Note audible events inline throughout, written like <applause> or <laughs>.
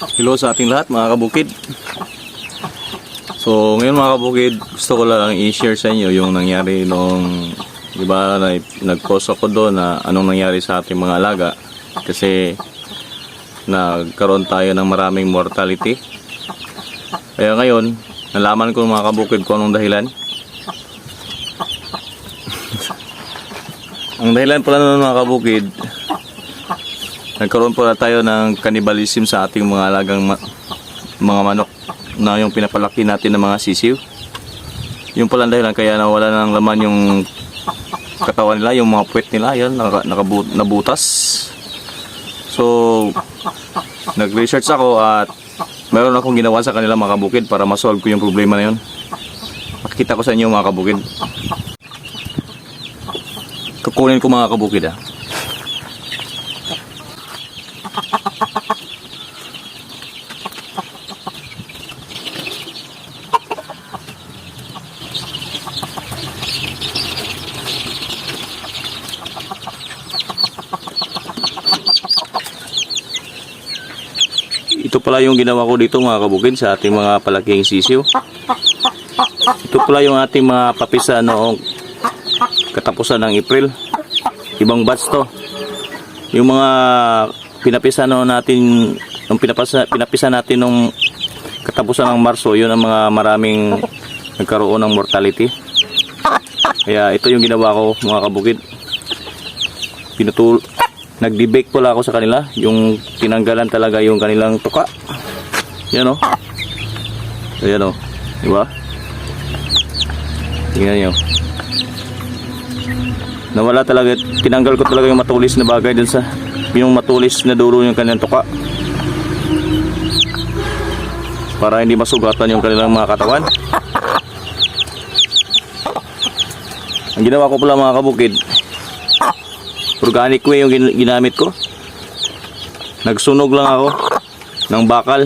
Hello sa ating lahat mga kabukid. So ngayon mga kabukid, gusto ko lang i-share sa inyo yung nangyari nung, di ba, na, nag-post ako doon na anong nangyari sa ating mga alaga. Kasi nagkaroon tayo ng maraming mortality. Kaya ngayon, nalaman ko mga kabukid kung anong dahilan. <laughs> Ang dahilan pala nun mga kabukid, nagkaroon pala tayo ng cannibalism sa ating mga alagang ma- mga manok na yung pinapalaki natin ng mga sisiw. Yung pala dahilan kaya nawala ng laman yung katawan nila, yung mga puwet nila, yan, naka, nakabu- nabutas. So, nag-research ako at meron akong ginawa sa kanila mga kabukid para masolve ko yung problema na yun. Makikita ko sa inyo mga kabukid. Kukunin ko mga kabukid ah. Ito pala yung ginawa ko dito mga kabukid sa ating mga palaking sisiw. Ito pala yung ating mga papisa noong katapusan ng April. Ibang batch to. Yung mga pinapisa no natin, yung pinapasa, pinapisa natin nung katapusan ng Marso, yun ang mga maraming nagkaroon ng mortality. Kaya ito yung ginawa ko mga kabukid. Pinutul nag-debake pala ako sa kanila, yung tinanggalan talaga yung kanilang tuka. Yan o. Ayan o. Di ba? Tingnan nyo. Nawala talaga, tinanggal ko talaga yung matulis na bagay dun sa, yung matulis na dulo yung kanilang tuka. Para hindi masugatan yung kanilang mga katawan. Ang ginawa ko pala mga kabukid, organic way yung gin- ginamit ko. Nagsunog lang ako ng bakal.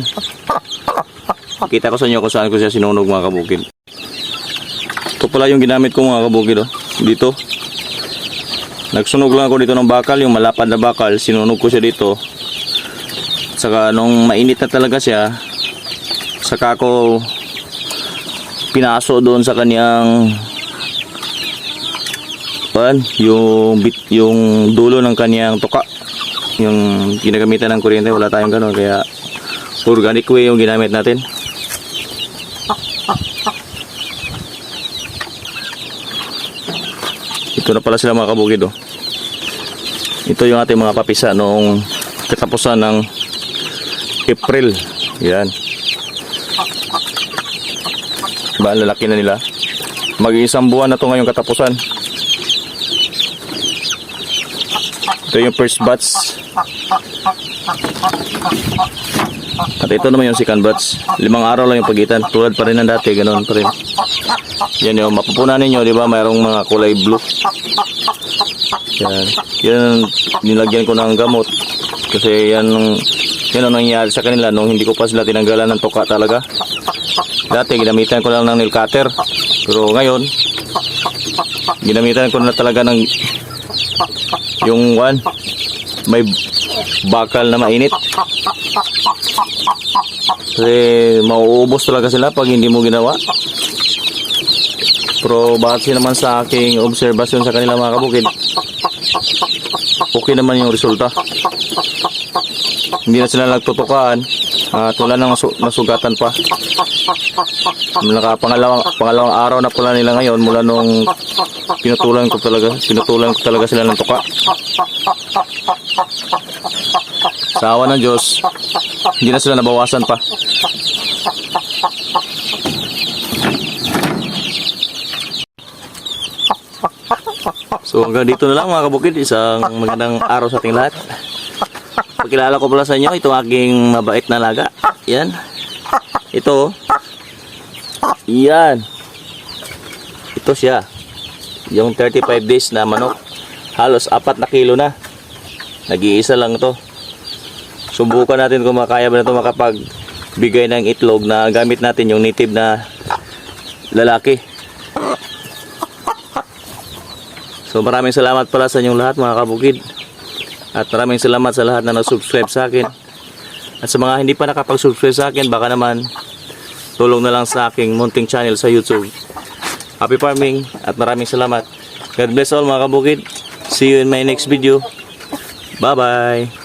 Kita ko sa inyo kung saan ko siya sinunog mga kabukid. Ito pala yung ginamit ko mga kabukid oh. Dito. Nagsunog lang ako dito ng bakal, yung malapad na bakal, sinunog ko siya dito. Saka nung mainit na talaga siya, saka ko pinaso doon sa kaniyang pan yung bit yung dulo ng kaniyang tuka yung ginagamitan ng kuryente wala tayong gano'n kaya organic way yung ginamit natin. Ito na pala sila mga kabukid oh. ito yung ating mga papisa noong katapusan ng April. Yan. Diba ang lalaki na nila. Mag-iisang buwan na to ngayong katapusan Ito yung first batch. At ito naman yung second batch. Limang araw lang yung pagitan. Tulad pa rin ng dati, ganoon pa rin. Yan yung mapupunan ninyo, di ba? Mayroong mga kulay blue. Yan. Yan nilagyan ko ng gamot. Kasi yan yan ang nangyari sa kanila nung hindi ko pa sila tinanggalan ng tuka talaga. Dati ginamitan ko lang ng nail cutter. Pero ngayon, ginamitan ko na talaga ng yung one may bakal na mainit. Kasi mauubos talaga sila pag hindi mo ginawa. Pero base naman sa aking obserbasyon sa kanila mga kabukid okay naman yung resulta hindi na sila nagtutukaan at wala nang nasu- nasugatan pa. Naka pangalawang, pangalawang araw na pala nila ngayon mula nung pinutulan ko talaga pinutulan ko talaga sila ng tuka. Sa awa ng Diyos hindi na sila nabawasan pa. So hanggang dito na lang mga kabukid. Isang magandang araw sa ating lahat Pagkilala ko pala sa inyo itong aking mabait na laga. Yan. Ito oh. yan. Ito siya. Yung 35 days na manok. Halos apat na kilo na. Nag-iisa lang to. Subukan natin kung makaya ba na ito makapag bigay ng itlog na gamit natin yung native na lalaki. So maraming salamat pala sa inyong lahat mga kabukid at maraming salamat sa lahat na nag-subscribe sa akin At sa mga hindi pa nakapag-subscribe sa akin, baka naman tulong na lang sa aking munting channel sa YouTube. Happy farming at maraming salamat. God bless all mga kabukid. See you in my next video. Bye-bye.